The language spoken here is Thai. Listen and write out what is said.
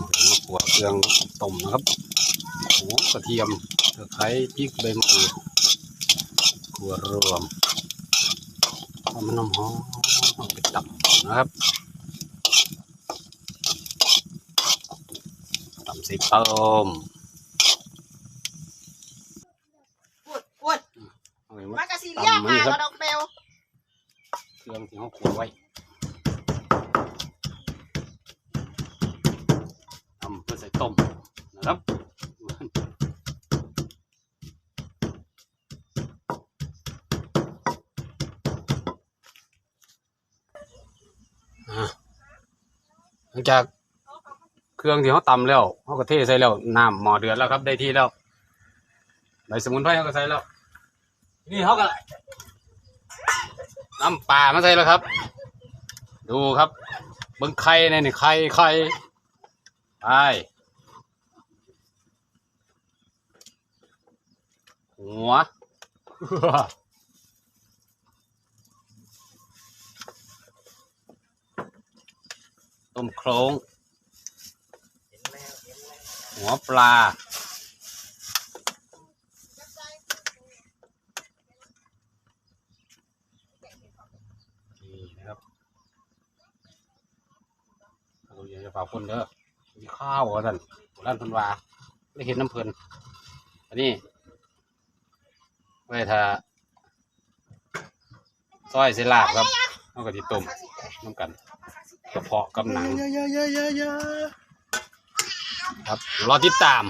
มาขัวเครื่องต้มนะครับหอมกระเทียมตะไคร้พริกใบมะกรูดขัวรวมทำมันน้ำหอมเอาไปตับนะครับตำใส่ต้มพูดพูดเอาไปมามากระซีเรียมาก็ดอกเบลเครื่องที่เขาขัวไว้ทำเพื่อใส่ต้มนะครับ อะ หลังจากเครื่องที่เขาตำแล้วเขาก็เทใส่แล้วน้ำหม้อเดือดแล้วครับ ได้ที่แล้วใบสมุนไพรเขาก็ใส่แล้ว นี่เขาก็น้ำปลามาใส่แล้วครับ ดูครับเบิ้งไข่เนี่ยนี่ไข่ไข่ไปหัว ต้มโครงหัวปลา นี่นะครับเราอยากจะฝากคนเด้อมีข้าวกันร้านพันวาไม่เห็นน้ำเพลินอันนี้ไว้ถ้าซอยเสลาบครับเอากระติต้มน้ำกัน กระเพาะกับหนัง ครับ รอติดตาม